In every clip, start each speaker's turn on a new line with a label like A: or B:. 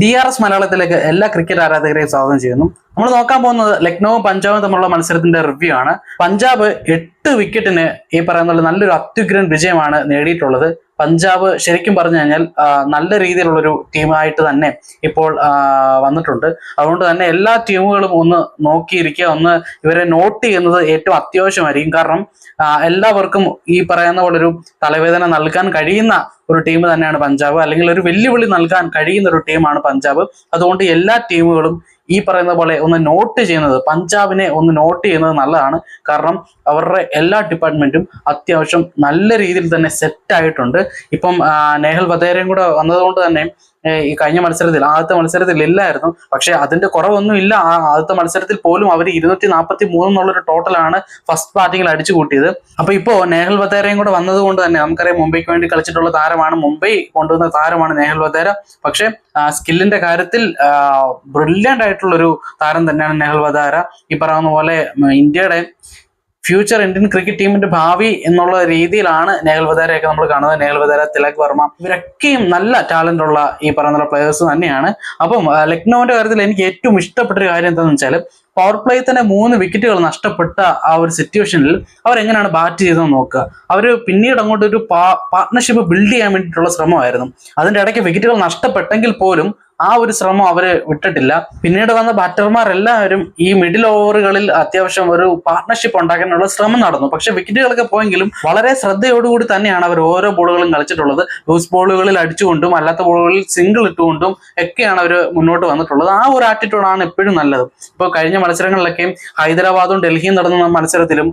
A: D R S മലയാളത്തിലേക്ക് എല്ലാ cricket ആരാധകരെയും സ്വാഗതം ചെയ്യുന്നു. നമ്മൾ നോക്കാൻ പോകുന്നത് ലക്നൌവും പഞ്ചാബും തമ്മിലുള്ള മത്സരത്തിന്റെ റിവ്യൂ ആണ്. പഞ്ചാബ് എട്ട് വിക്കറ്റിന് ഈ പറയുന്ന നല്ലൊരു അത്യുഗ്രൻ വിജയമാണ് നേടിയിട്ടുള്ളത്. പഞ്ചാബ് ശരിക്കും പറഞ്ഞു കഴിഞ്ഞാൽ നല്ല രീതിയിലുള്ളൊരു ടീമായിട്ട് തന്നെ ഇപ്പോൾ വന്നിട്ടുണ്ട്. അതുകൊണ്ട് തന്നെ എല്ലാ ടീമുകളും ഒന്ന് നോക്കിയിരിക്കുക ഒന്ന് ഇവരെ നോട്ട് ചെയ്യുന്നത് ഏറ്റവും അത്യാവശ്യമായിരിക്കും. കാരണം എല്ലാവർക്കും ഈ പറയുന്ന പോലെ ഒരു തലവേദന നൽകാൻ കഴിയുന്ന ഒരു ടീം തന്നെയാണ് പഞ്ചാബ്. അല്ലെങ്കിൽ ഒരു വെല്ലുവിളി നൽകാൻ കഴിയുന്ന ഒരു ടീമാണ് പഞ്ചാബ്. അതുകൊണ്ട് എല്ലാ ടീമുകളും ഈ പറയുന്ന പോലെ ഒന്ന് നോട്ട് ചെയ്യുന്നത് പഞ്ചാബിനെ ഒന്ന് നോട്ട് ചെയ്യുന്നത് നല്ലതാണ്. കാരണം അവരുടെ എല്ലാ ഡിപ്പാർട്ട്മെന്റും അത്യാവശ്യം നല്ല രീതിയിൽ തന്നെ സെറ്റ് ആയിട്ടുണ്ട്. ഇപ്പം നേഹൽ വധേരയും കൂടെ വന്നതുകൊണ്ട് തന്നെ ഈ കഴിഞ്ഞ മത്സരത്തിൽ ആദ്യത്തെ മത്സരത്തിൽ ഇല്ലായിരുന്നു. പക്ഷെ അതിന്റെ കുറവൊന്നും ഇല്ല. ആ ആദ്യത്തെ മത്സരത്തിൽ പോലും അവർ ഇരുന്നൂറ്റി നാൽപ്പത്തി മൂന്ന് എന്നുള്ളൊരു ടോട്ടലാണ് ഫസ്റ്റ് ബാറ്റിംഗിൽ അടിച്ചു കൂട്ടിയത്. അപ്പൊ ഇപ്പോ നേഹൽ ബത്തേരയും കൂടെ വന്നതുകൊണ്ട് തന്നെ നമുക്കറിയാം മുംബൈക്ക് വേണ്ടി കളിച്ചിട്ടുള്ള താരമാണ് മുംബൈ. കൊണ്ടുവന്ന താരമാണ് നേഹൽ ബത്തേര. പക്ഷെ സ്കില്ലിന്റെ കാര്യത്തിൽ ബ്രില്യന്റ് ആയിട്ടുള്ള ഒരു താരം തന്നെയാണ് നെഹൽ വധാര ഈ പറയുന്ന പോലെ ഇന്ത്യയുടെ ഫ്യൂച്ചർ ഇന്ത്യൻ ക്രിക്കറ്റ് ടീമിന്റെ ഭാവി എന്നുള്ള രീതിയിലാണ് നെഹൽ വധാരയൊക്കെ നമ്മൾ കാണുന്നത്. നെഹൽ വധാര തിലക് വർമ്മ ഇവരൊക്കെയും നല്ല ടാലന്റ് ഉള്ള ഈ പറയുന്ന പ്ലേയേഴ്സ് തന്നെയാണ്. അപ്പം ലക്നൌവിന്റെ കാര്യത്തിൽ എനിക്ക് ഏറ്റവും ഇഷ്ടപ്പെട്ട ഒരു കാര്യം എന്താണെന്ന് വെച്ചാൽ പവർ പ്ലേ തന്നെ മൂന്ന് വിക്കറ്റുകൾ നഷ്ടപ്പെട്ട ആ ഒരു സിറ്റുവേഷനിൽ അവർ എങ്ങനെയാണ് ബാറ്റ് ചെയ്തതെന്ന് നോക്കുക. അവർ പിന്നീട് അങ്ങോട്ട് ഒരു പാർട്ട്ണർഷിപ്പ് ബിൽഡ് ചെയ്യാൻ വേണ്ടിയിട്ടുള്ള ശ്രമമായിരുന്നു. അതിന്റെ ഇടയ്ക്ക് വിക്കറ്റുകൾ നഷ്ടപ്പെട്ടെങ്കിൽ പോലും ആ ഒരു ശ്രമം അവർ വിട്ടിട്ടില്ല. പിന്നീട് വന്ന ബാറ്റർമാർ എല്ലാവരും ഈ മിഡിൽ ഓവറുകളിൽ അത്യാവശ്യം ഒരു പാർട്ണർഷിപ്പ് ഉണ്ടാക്കാനുള്ള ശ്രമം നടന്നു. പക്ഷെ വിക്കറ്റുകളൊക്കെ പോയെങ്കിലും വളരെ ശ്രദ്ധയോടുകൂടി തന്നെയാണ് അവർ ഓരോ ബോളുകളും കളിച്ചിട്ടുള്ളത്. ലൂസ് ബോളുകളിൽ അടിച്ചുകൊണ്ടും അല്ലാത്ത ബോളുകളിൽ സിംഗിൾ ഇട്ടുകൊണ്ടും ഒക്കെയാണ് അവർ മുന്നോട്ട് വന്നിട്ടുള്ളത്. ആ ഒരു ആറ്റിറ്റ്യൂഡാണ് എപ്പോഴും നല്ലത്. ഇപ്പോൾ കഴിഞ്ഞ മത്സരങ്ങളിലൊക്കെയും ഹൈദരാബാദും ഡൽഹിയും നടന്ന മത്സരത്തിലും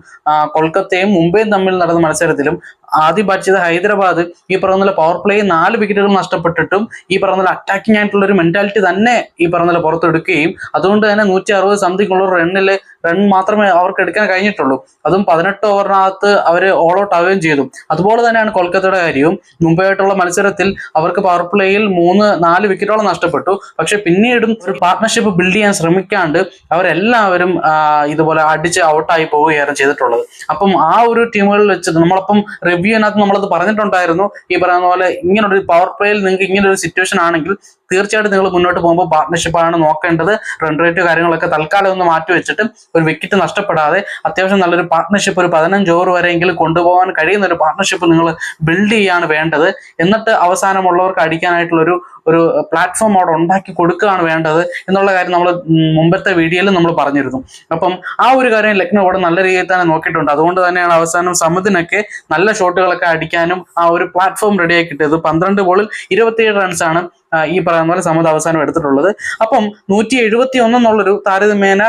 A: കൊൽക്കത്തയും മുംബൈയും തമ്മിൽ നടന്ന മത്സരത്തിലും ആദ്യം ബാറ്റ് ചെയ്ത ഹൈദരാബാദ്. ഈ പറഞ്ഞ പവർ പ്ലേ നാല് വിക്കറ്റുകൾ നഷ്ടപ്പെട്ടിട്ടും ഈ പറഞ്ഞ അറ്റാക്കിംഗ് ആയിട്ടുള്ള ഒരു മെന്റാലിറ്റി തന്നെ ഈ പറഞ്ഞ പുറത്തെടുക്കുകയും അതുകൊണ്ട് തന്നെ നൂറ്റി അറുപത് സംതിങ് ഉള്ള റണ്ണിൽ റൺ മാത്രമേ അവർക്ക് എടുക്കാൻ കഴിഞ്ഞിട്ടുള്ളൂ. അതും പതിനെട്ട് ഓവറിനകത്ത് അവർ ഓൾ ഔട്ട് ആവുകയും ചെയ്തു. അതുപോലെ തന്നെയാണ് കൊൽക്കത്തയുടെ കാര്യവും. മുംബൈയായിട്ടുള്ള മത്സരത്തിൽ അവർക്ക് പവർ പ്ലേയിൽ മൂന്ന് നാല് വിക്കറ്റോളം നഷ്ടപ്പെട്ടു. പക്ഷെ പിന്നീടും ഒരു പാർട്ട്ണർഷിപ്പ് ബിൽഡ് ചെയ്യാൻ ശ്രമിക്കാണ്ട് അവരെല്ലാവരും ഇതുപോലെ അടിച്ച് ഔട്ടായി പോവുകയാണ് ചെയ്തിട്ടുള്ളത്. അപ്പം ആ ഒരു ടീമുകളിൽ വെച്ച് നമ്മളപ്പം റിവ്യൂവിനകത്ത് നമ്മളത് പറഞ്ഞിട്ടുണ്ടായിരുന്നു. ഈ പറയുന്ന പോലെ ഇങ്ങനൊരു പവർ പ്ലേയിൽ നിങ്ങൾക്ക് ഇങ്ങനെ ഒരു സിറ്റുവേഷൻ ആണെങ്കിൽ തീർച്ചയായിട്ടും നിങ്ങൾ മുന്നോട്ട് പോകുമ്പോൾ പാർട്ട്ണർഷിപ്പാണ് നോക്കേണ്ടത്. റൺ റേറ്റ് കാര്യങ്ങളൊക്കെ തൽക്കാലം ഒന്ന് മാറ്റി വെച്ചിട്ട് ഒരു വിക്കറ്റ് നഷ്ടപ്പെടാതെ അത്യാവശ്യം നല്ലൊരു പാർട്ട്ണർഷിപ്പ് ഒരു പതിനഞ്ച് ഓവർ വരെയെങ്കിലും കൊണ്ടുപോകാൻ കഴിയുന്ന ഒരു പാർട്ട്ണർഷിപ്പ് നിങ്ങൾ ബിൽഡ് ചെയ്യാണ് വേണ്ടത്. എന്നിട്ട് അവസാനമുള്ളവർക്ക് അടിക്കാനായിട്ടുള്ള ഒരു പ്ലാറ്റ്ഫോം അവിടെ ഉണ്ടാക്കി കൊടുക്കുകയാണ് വേണ്ടത് എന്നുള്ള കാര്യം നമ്മൾ മുമ്പത്തെ വീഡിയോയിൽ നമ്മൾ പറഞ്ഞിരുന്നു. അപ്പം ആ ഒരു കാര്യം ലക്നൗ അവിടെ നല്ല രീതിയിൽ തന്നെ നോക്കിയിട്ടുണ്ട്. അതുകൊണ്ട് തന്നെയാണ് അവസാനം സമിതിനൊക്കെ നല്ല ഷോട്ടുകളൊക്കെ അടിക്കാനും ആ ഒരു പ്ലാറ്റ്ഫോം റെഡിയായി കിട്ടിയത്. പന്ത്രണ്ട് ബോളിൽ ഇരുപത്തിയേഴ് റൺസാണ് ഈ പറയുന്ന പോലെ സമത് അവസാനം എടുത്തിട്ടുള്ളത്. അപ്പം നൂറ്റി എഴുപത്തി ഒന്ന് എന്നുള്ളൊരു താരതമ്യേന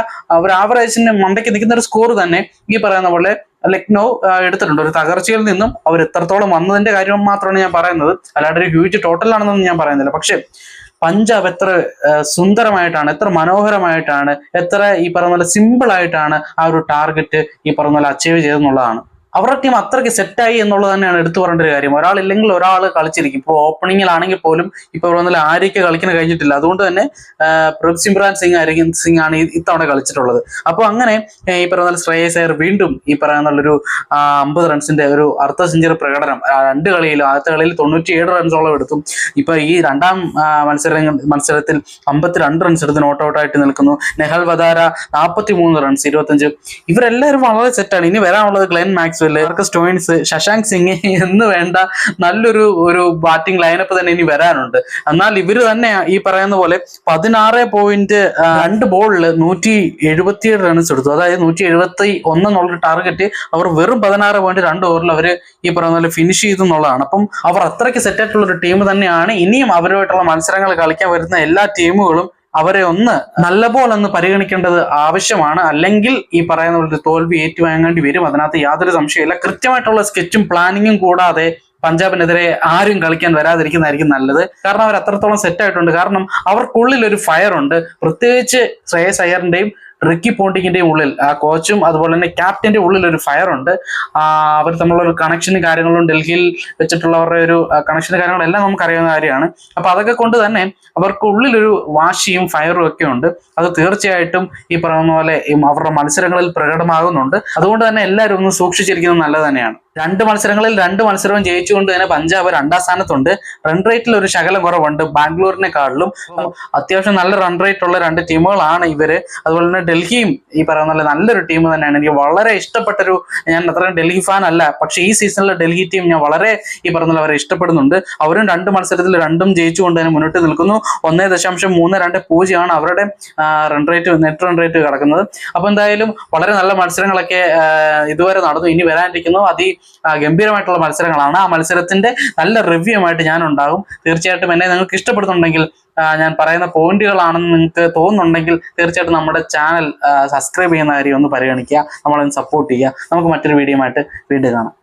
A: ഒരു ആവറേജിന്റെ മണ്ടയ്ക്ക് നിൽക്കുന്ന ഒരു സ്കോർ തന്നെ ഈ പറയുന്ന പോലെ ലക്നൗ എടുത്തിട്ടുണ്ട്. ഒരു തകർച്ചയിൽ നിന്നും അവർ എത്രത്തോളം വന്നതിന്റെ കാര്യം മാത്രമാണ് ഞാൻ പറയുന്നത്. അല്ലാണ്ട് ഒരു ഹ്യൂജ് ടോട്ടലാണെന്നൊന്നും ഞാൻ പറയുന്നില്ല. പക്ഷെ പഞ്ചാബ് എത്ര സുന്ദരമായിട്ടാണ് എത്ര മനോഹരമായിട്ടാണ് എത്ര ഈ പറഞ്ഞ പോലെ സിമ്പിൾ ആയിട്ടാണ് ആ ഒരു ടാർഗറ്റ് ഈ പറഞ്ഞ പോലെ അച്ചീവ് ചെയ്തെന്നുള്ളതാണ് അവരുടെ ടീം അത്രയ്ക്ക് സെറ്റായി എന്നുള്ളത് തന്നെയാണ് എടുത്തു പറയേണ്ട ഒരു കാര്യം. ഒരാളില്ലെങ്കിൽ ഒരാൾ കളിച്ചിരിക്കും. ഇപ്പോൾ ഓപ്പണിങ്ങിലാണെങ്കിൽ പോലും ഇപ്പോൾ പറഞ്ഞ ആരൊക്കെ കളിക്കാൻ കഴിഞ്ഞിട്ടില്ല. അതുകൊണ്ട് തന്നെ സിമ്രാൻ സിംഗ് ആയിരിക്കും സിംഗ് ആണ് ഇത്തവണ കളിച്ചിട്ടുള്ളത്. അപ്പോൾ അങ്ങനെ ഈ പറയുന്ന ശ്രേയസ് അയർ വീണ്ടും ഈ പറയുന്നുള്ളൊരു അമ്പത് റൺസിന്റെ ഒരു അർദ്ധ സെഞ്ചുറി പ്രകടനം രണ്ട് കളിയിലും ആദ്യത്തെ കളിയിൽ തൊണ്ണൂറ്റി ഏഴ് റൺസോളം എടുത്തു ഇപ്പൊ ഈ രണ്ടാം മത്സര മത്സരത്തിൽ അമ്പത്തിരണ്ട് റൺസ് എടുത്ത് നോട്ട് ഔട്ട് ആയിട്ട് നിൽക്കുന്നു. നെഹൽ വദാര നാൽപ്പത്തി മൂന്ന് റൺസ് ഇരുപത്തഞ്ച് ഇവരെല്ലാവരും വളരെ സെറ്റാണ് ഇനി വരാനുള്ളത് Glenn Maxwell Marcus Stoinis Shashank Singh എന്ന് വേണ്ട നല്ലൊരു ഒരു ബാറ്റിംഗ് ലൈനപ്പ് തന്നെ ഇനി വരാനുണ്ട്. എന്നാൽ ഇവർ തന്നെ ഈ പറയുന്ന പോലെ പതിനാറ് പോയിന്റ് രണ്ട് ബോളിൽ നൂറ്റി എഴുപത്തിയേഴ് റൺസ് എടുത്തു. അതായത് നൂറ്റി എഴുപത്തി ഒന്ന് എന്നുള്ള ടാർഗറ്റ് അവർ വെറും പതിനാറ് പോയിന്റ് രണ്ട് ഓവറിൽ അവർ ഈ പറയുന്ന പോലെ ഫിനിഷ് ചെയ്തു എന്നുള്ളതാണ്. അപ്പം അവർ അത്രയ്ക്ക് സെറ്റായിട്ടുള്ള ഒരു ടീം തന്നെയാണ്. ഇനിയും അവരുമായിട്ടുള്ള മത്സരങ്ങൾ കളിക്കാൻ വരുന്ന എല്ലാ ടീമുകളും അവരെ ഒന്ന് നല്ലപോലെ ഒന്ന് പരിഗണിക്കേണ്ടത് ആവശ്യമാണ്. അല്ലെങ്കിൽ ഈ പറയുന്ന പോലെ തോൽവി ഏറ്റുവാങ്ങേണ്ടി വരും. അതിനകത്ത് യാതൊരു സംശയമില്ല കൃത്യമായിട്ടുള്ള സ്കെച്ചും പ്ലാനിങ്ങും കൂടാതെ പഞ്ചാബിനെതിരെ ആരും കളിക്കാൻ വരാതിരിക്കുന്നതായിരിക്കും നല്ലത്. കാരണം അവർ അത്രത്തോളം സെറ്റ് ആയിട്ടുണ്ട്. കാരണം അവർക്കുള്ളിൽ ഒരു ഫയർ ഉണ്ട്. പ്രത്യേകിച്ച് ശ്രേയസ് അയ്യറിന്റെയും റിക്കി പോണ്ടിങ്ങിന്റെ ഉള്ളിൽ കോച്ചും അതുപോലെ തന്നെ ക്യാപ്റ്റന്റെ ഉള്ളിൽ ഒരു ഫയർ ഉണ്ട് അവർ തമ്മിലുള്ള ഒരു കണക്ഷനും കാര്യങ്ങളും ഡൽഹിയിൽ വെച്ചിട്ടുള്ളവരുടെ ഒരു കണക്ഷൻ കാര്യങ്ങളും എല്ലാം നമുക്ക് അറിയാവുന്ന കാര്യമാണ്. അപ്പൊ അതൊക്കെ കൊണ്ട് തന്നെ അവർക്ക് ഉള്ളിലൊരു വാശിയും ഫയറും ഒക്കെ ഉണ്ട്. അത് തീർച്ചയായിട്ടും ഈ പറയുന്ന പോലെ അവരുടെ മത്സരങ്ങളിൽ പ്രകടമാകുന്നുണ്ട്. അതുകൊണ്ട് തന്നെ എല്ലാവരും ഒന്ന് സൂക്ഷിച്ചിരിക്കുന്നത് നല്ലത് തന്നെയാണ്. രണ്ട് മത്സരങ്ങളിൽ രണ്ട് മത്സരവും ജയിച്ചുകൊണ്ട് തന്നെ പഞ്ചാബ് രണ്ടാം സ്ഥാനത്തുണ്ട്. റൺ റേറ്റിൽ ഒരു ശകലം കുറവുണ്ട്. ബാംഗ്ലൂരിനെക്കാളിലും അത്യാവശ്യം നല്ല റൺ റേറ്റ് ഉള്ള രണ്ട് ടീമുകളാണ് ഇവർ. അതുപോലെ തന്നെ ഡൽഹിയും ഈ പറയുന്ന നല്ലൊരു ടീം തന്നെയാണ്. എനിക്ക് വളരെ ഇഷ്ടപ്പെട്ടൊരു ഞാൻ അത്ര ഡൽഹി ഫാൻ അല്ല. പക്ഷേ ഈ സീസണിലെ ഡൽഹി ടീം ഞാൻ വളരെ ഈ പറഞ്ഞ അവരെ ഇഷ്ടപ്പെടുന്നുണ്ട്. അവരും രണ്ട് മത്സരത്തിൽ രണ്ടും ജയിച്ചുകൊണ്ട് തന്നെ മുന്നോട്ട് നിൽക്കുന്നു. ഒന്നേ ദശാംശം മൂന്ന് രണ്ട് പൂജ്യമാണ് അവരുടെ run rate net run rate കിടക്കുന്നത്. അപ്പൊ എന്തായാലും വളരെ നല്ല മത്സരങ്ങളൊക്കെ ഇതുവരെ നടന്നു. ഇനി വരാനിരിക്കുന്നു. അതി ഗംഭീരമായിട്ടുള്ള മത്സരങ്ങളാണ്. ആ മത്സരത്തിന്റെ നല്ല റിവ്യൂ ആയിട്ട് ഞാൻ ഉണ്ടാകും തീർച്ചയായിട്ടും എന്നെ നിങ്ങൾക്ക് ഇഷ്ടപ്പെടുന്നുണ്ടെങ്കിൽ ഞാൻ പറയുന്ന പോയിന്റുകളാണെന്ന് നിങ്ങൾക്ക് തോന്നുന്നുണ്ടെങ്കിൽ തീർച്ചയായിട്ടും നമ്മുടെ ചാനൽ സബ്സ്ക്രൈബ് ചെയ്യുന്ന കാര്യം ഒന്ന് പരിഗണിക്കുക. നമ്മളൊന്ന് സപ്പോർട്ട് ചെയ്യുക. നമുക്ക് മറ്റൊരു വീഡിയോ ആയിട്ട് വീണ്ടും കാണാം.